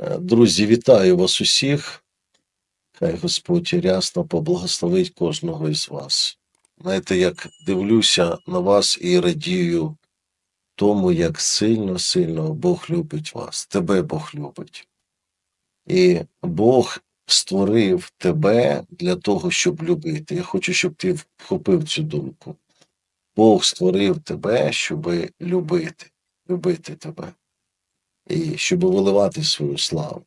Е, Друзі, вітаю вас усіх. Хай Господь рясно поблагословить кожного із вас. Знаєте, як дивлюся на вас і радію тому, як сильно, сильно Бог любить вас. Тебе Бог любить. І Бог створив тебе для того, щоб любити. Я хочу, щоб ти вхопив цю думку. Бог створив тебе, щоб любити, любити тебе і щоб виливати свою славу,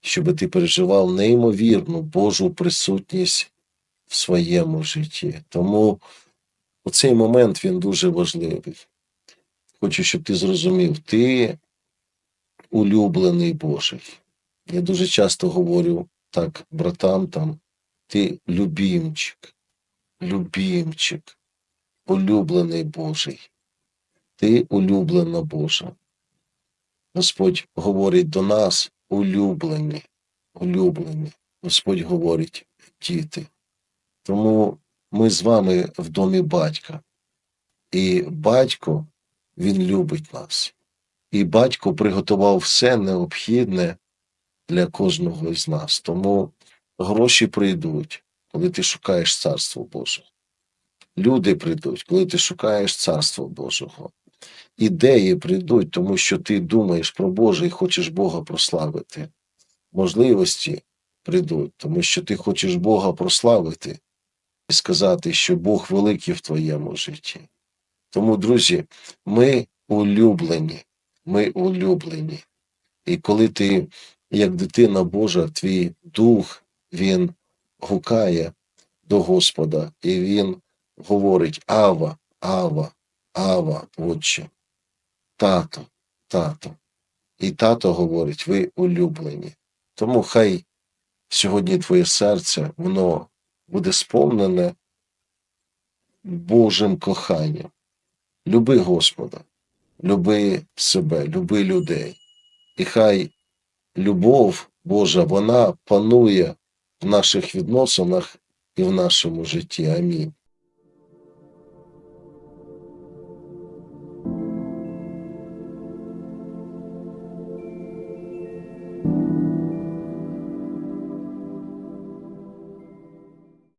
щоб ти переживав неймовірну Божу присутність в своєму житті. Тому у цей момент він дуже важливий. Хочу, щоб ти зрозумів, ти улюблений Божий. Я дуже часто говорю так братам там, ти любімчик, любімчик, улюблений Божий. Ти улюблена Божа. Господь говорить до нас, улюблені, улюблені. Господь говорить, діти. Тому ми з вами в домі батька. І батько, він любить нас. І батько приготував все необхідне для кожного з нас. Тому гроші прийдуть, коли ти шукаєш Царство Боже. Люди прийдуть, коли ти шукаєш Царство Божого ідеї прийдуть, тому що ти думаєш про Боже і хочеш Бога прославити. Можливості прийдуть, тому що ти хочеш Бога прославити і сказати, що Бог великий в твоєму житті. Тому, друзі, ми улюблені, ми улюблені. І коли ти, як дитина Божа, твій дух, він гукає до Господа, і він говорить Ава, Ава, Ава, Отче тато, тато. І тато говорить, ви улюблені. Тому хай сьогодні твоє серце, воно буде сповнене Божим коханням. Люби Господа, люби себе, люби людей. І хай любов Божа, вона панує в наших відносинах і в нашому житті. Амінь.